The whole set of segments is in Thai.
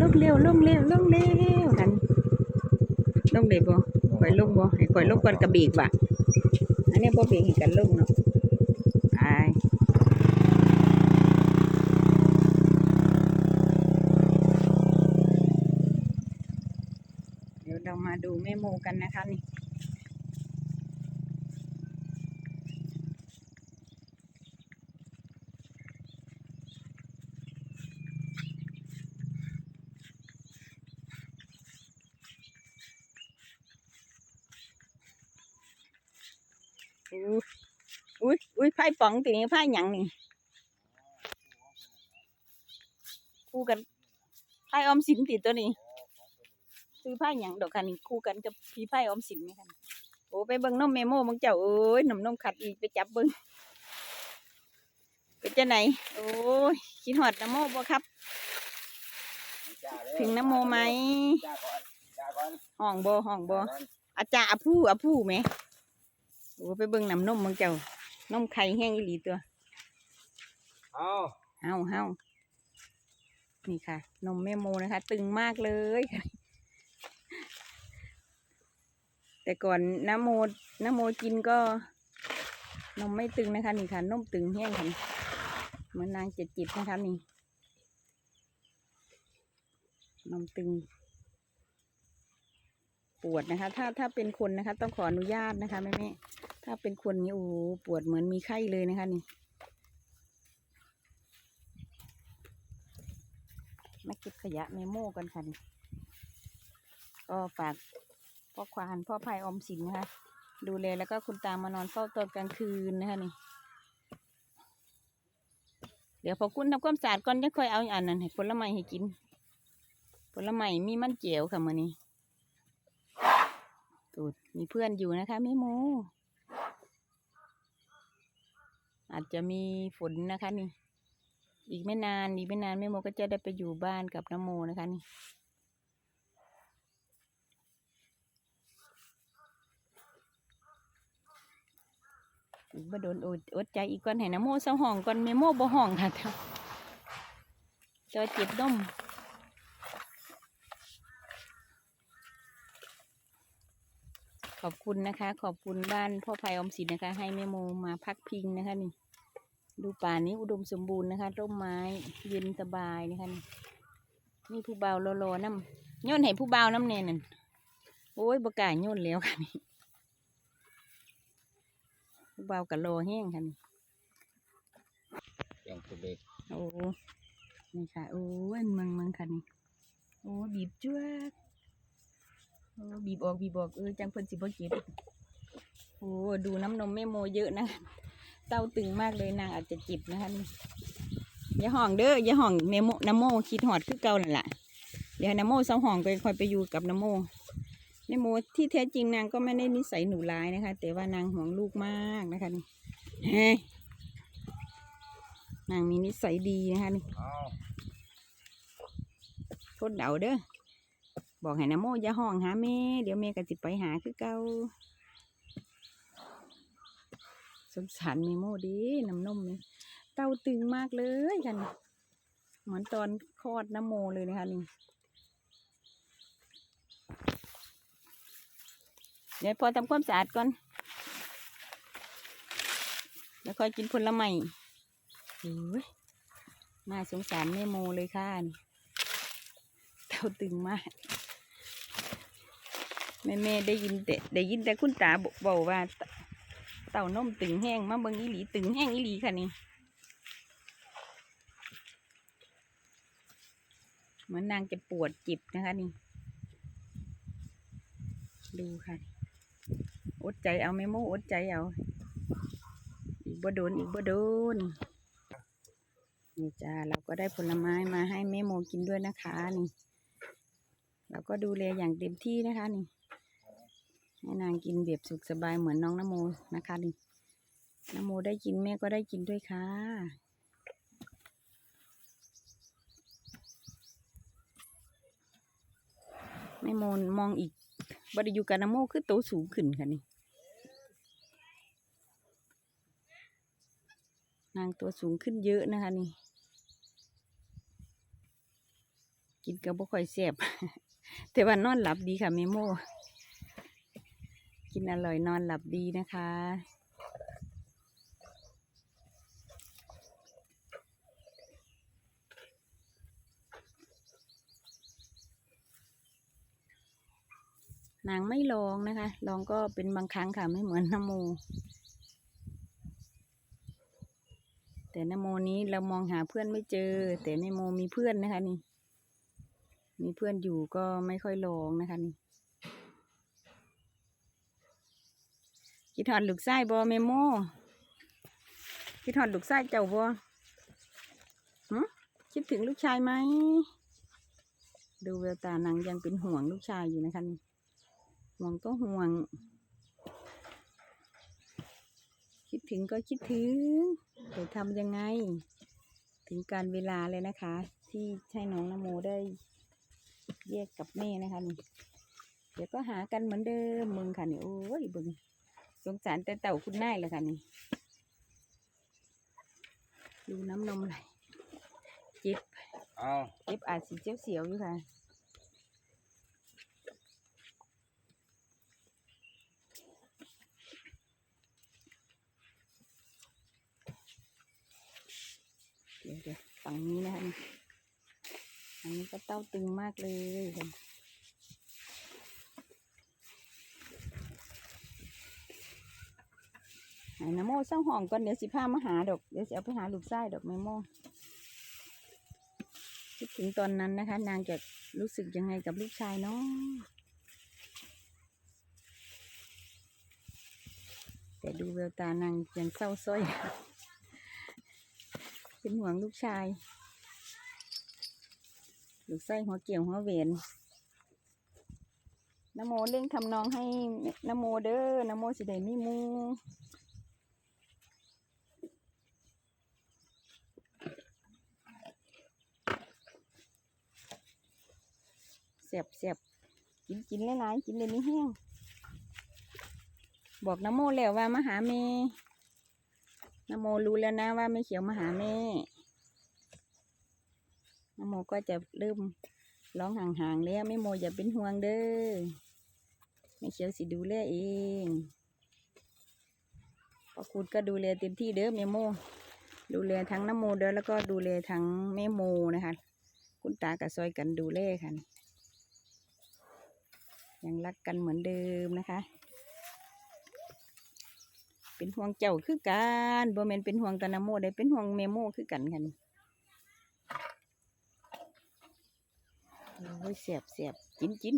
ลุกเร็วลงเร็วลงเร็วกันลงได้บ่ข่อยลงบ่ให้ข่อยลงก่อนกระบีกว่ะอันนี้บ่เบีกให้กันลงเนาะไปเดี๋ยวเรามาดูแม่โมกันนะคะนี่ อุ้ยอุ้ยอุ้ยไพ่ป๋องตีนี้ไพ่หยังนี่คู่กันไพ่ออมสินติดตัวนี้ซื้อไพ่หยังดอกคันนี้คู่กันกับพี่ไพ่ออมสินไหมคันโอ้ไปเบิ่งนมเมโม่มึงเจ้าเอ้ยนมนมขัดอีกไปจับเบิ่งเป็นจะไหนโอ้ยคิดหอดน้ำโมบ่ครับ ถึงน้ำโมไหมห่อนจ้าก่อนห้องบ่ห้องบ่อนอาจารย์อาผู้อาผู้ไหม โอ้ไปเบิ่งน้ำนมมึงเจ้านมไข่แห้งอีหลีตัว เอาเฮาเฮานี่ค่ะ นมแม่โมนะคะ ตึงมากเลย แต่ก่อนน้ำโมน้ำโมกินก็ นมไม่ตึงนะคะ นี่ค่ะ นมตึงแห้งค่ะนี่เหมือนนางเจ็ดจิบนะคะนี่นมตึง ปวดนะคะ ถ้าถ้าเป็นคนนะคะ ต้องขออนุญาตนะคะแม่แม่ถ้าเป็นคนนี่โอ้ปวดเหมือนมีไข้เลยนะคะนี่มาเก็บขยะเมโม่กันค่ะนี่ก็ฝากพ่อควานพ่อพายอมสินนะคะ ดูแลแล้วก็คุณตามมานอนเฝ้าตอนกลางคืนนะคะนี่ เดี๋ยวพอคุณทำความสะอาดก่อนจะค่อยเอาอันนั้นให้ผลไม้ให้กินผลไม้มีมันเจียวค่ะมื้อนี้ ตูดมีเพื่อนอยู่นะคะแม่โมอาจจะมีฝนนะคะนี่ อีกไม่นานอีกไม่นานแม่โมก็จะได้ไปอยู่บ้านกับน้ำโมนะคะนี่อีกบ่โดนอดอดใจอีกก่อนให้น้ำโมเศร้าห้องก่อนแม่โมบ่ห้องค่ะท่าจอยเจ็บนม ขอบคุณนะคะ ขอบคุณบ้านพ่อภัยออมสินนะคะ ให้แม่โมมาพักพิงนะคะนี่ ดูป่านี้อุดมสมบูรณ์นะคะร่มไม้เย็นสบายนะคะนี่นี่ผู้เบารอรอน้ำโย่นให้ผู้เบาน้ำเนนั่นโอ้ยบกล้าโย่นแล้วค่ะนี่ผู้เบากับรอแห้งค่ะนี่เสียงตัวเล็กโอ้นี่ค่ะโอ้ยเมืองเมืองค่ะนี่โอ้บีบจ้วกโอ้ บีบออกบีบออกเออจังเพิ่นสิบ่เจ็บโอ้ดูน้ำนมแม่โมเยอะนะเต้าตึงมากเลยนางอาจจะจิบนะคะนี่อย่าห่องเด้ออย่าห่องเมโมน้ำโมคิดหอดคือเก่านั่นแหละเดี๋ยวน้ำโมเศร้าห่องไปคอยไปอยู่กับน้ำโมน้ำโมที่แท้จริงนางก็ไม่ได้นิสัยหนูร้ายนะคะ แต่ว่านางห่วงลูกมากนะคะนี่เฮ้ยนางมีนิสัยดีนะคะนี่เอาโทษเดาเด้อ บอกให้น้ำโมอย่าห้องหาแม่เดี๋ยวแม่ก็สิไปหาคือเก่าสงสารแม่โมดีน้ำนมนี่เต้าตึงมากเลยค่ะนี่เหมือนตอนคลอดน้ำโมเลยนะคะนี่เดี๋ยวพอทำความสะอาดก่อน แล้วค่อยกินผลไม้โอ้ยน่าสงสารแม่โมเลยค่ะนี่เต้าตึงมาก แม่แม่ได้ยินแต่ได้ยินแต่คุณตาบอกว่า เต่านมตึงแห้งมาเบิ่งอีหลีตึงแห้งอีหลีค่ะนี่เหมือนนางจะปวดจิบนะคะนี่ ดูค่ะอดใจเอาแม่โมอดใจเอา อีกบ่โดนอีกบ่โดนนี่จ้าเราก็ได้ผลไม้มาให้แม่โมกินด้วยนะคะนี่ เราก็ดูแลอย่างเต็มที่นะคะนี่ ให้นางกินแบบสุขสบายเหมือนน้องนโมนะคะนี่นโมได้กินแม่ก็ได้กินด้วยค่ะแม่โมมองอีกบไดิยูกับนโมคือโตสูงขึ้นค่ะนี่นางตัวสูงขึ้นเยอะนะคะนี่ กินก็บ่ค่อยแซ่บแต่ว่านอนหลับดีค่ะเมโม กินอร่อยนอนหลับดีนะคะนางไม่ลองนะคะ ลองก็เป็นบางครั้งค่ะไม่เหมือนนโม แต่นโมนี้เรามองหาเพื่อนไม่เจอ แต่นโมมีเพื่อนนะคะนี่ มีเพื่อนอยู่ก็ไม่ค่อยลองนะคะนี่ คิดถอดลูกไส้บอเมโมคิดถอดลูกไส้เจ้าบอหึคิดถึงลูกชายไหม ดูแววตานางยังเป็นห่วงลูกชายอยู่นะคะนี่ห่วงก็ห่วง คิดถึงก็คิดถึงแต่ทำยังไง ถึงการเวลาเลยนะคะ ที่ให้น้องนโมได้แยกกับแม่นะคะนี่เดี๋ยวก็หากันเหมือนเดิมมึงค่ะนี่โอ้ยบึง สงสารแต่เต่าคุณนายเลยค่ะนี่ ดูน้ำนมไหลเจ็บเอาเจ็บอาจสิเจ็บเสียวอยู่ค่ะเดี๋ยวเดี๋ยวฝั่งนี้นะคะนี่อันนี้ก็เต้าตึงมากเลยค่ะไห นนะโมเศร้าห้องก่อนเดี๋ยวสิพามาหาดอกเดี๋ยวสิเอาไปหาลูกไส้ดอกแมโมคิดถึงตอนนั้นนะคะ นางจะรู้สึกยังไงกับลูกชายเนาะแต่ดูแววตานางยังเศร้าส้อยเป็นห่วงลูกชาย ลูกไส้หัวเกี่ยวหัวเวียนนโมเร่งทำนองให้นโมเด้อนโมสิได้มีมู สียบเสียบกินกินหลายๆกินเลยไม่แห้งบอกนโมแล้วว่ามาหาเมนโมรู้แล้วนะว่าไม่เขียวมาหาแม่นโมก็จะเริ่มร้องห่างๆแล้วไม่โมอย่าเป็นห่วงเด้อไม่เขียวสิดูแลเองพอคุณก็ดูแลเต็มที่เด้อแม่โม ดูแลทั้งนโมเด้อแล้วก็ดูแลทั้งแม่โมนะคะ คุณตากับซอยกันดูแลค่ะ ยังรักกันเหมือนเดิมนะคะ เป็นห่วงเจ้าคือกันบ่แมนเป็นห่วงตานโมได้เป็นห่วงเมโมคือกันค่ะนี่โอ้ยเสียบเสียบกินกิน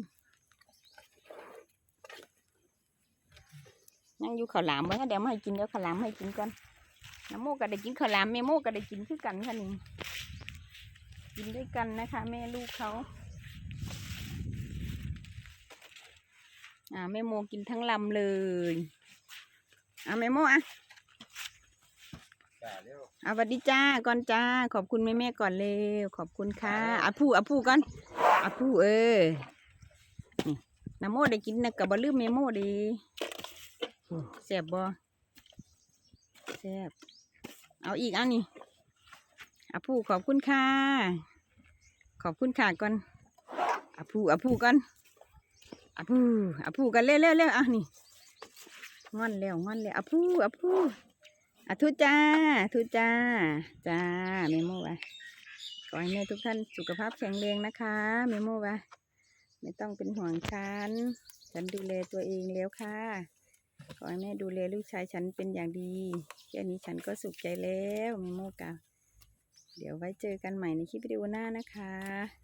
ยังอยู่ข้าวหลามไว้เดี๋ยวมาให้กินเดี๋ยวข้าวหลามให้กินก่อนน้ำโมก็ได้กินข้าวหลามเมโมก็ได้กินคือกันค่ะนี่กินด้วยกันนะคะ แม่ลูกเขา อ่าแม่โมกินทั้งลำเลยอะแม่โมอะจ่าเร็วอะสวัสดีจ้าก่อนจ้า ขอบคุณแม่แม่ๆก่อนเร็วขอบคุณค่ะอะผู้อะผู้ก่อนอะผู้เออนี่น้ำโมได้กินนะกับบะลืมแม่โมดีแซ่บบ่แซ่บเอาอีกเอานี่อะผู้ขอบคุณค่ะขอบคุณค่ะก่อนอะผู้อะผู้ก่อน อภูอภูกันเร็วเร็วเร็วอะนี่งอนแล้วงอนแล้วอะพูอะพูอะทุจ้าทุจ้า จ้าเมโมวะขอให้แม่ทุกท่านสุขภาพแข็งแรงนะคะเมโมวะไม่ต้องเป็นห่วงฉัน ฉันดูแลตัวเองแล้วค่ะ ขอให้แม่ดูแลลูกชายฉันเป็นอย่างดีแค่นี้ฉันก็สุขใจแล้วเมโมกะเดี๋ยวไว้เจอกันใหม่ในคลิปวิดีโอหน้านะคะ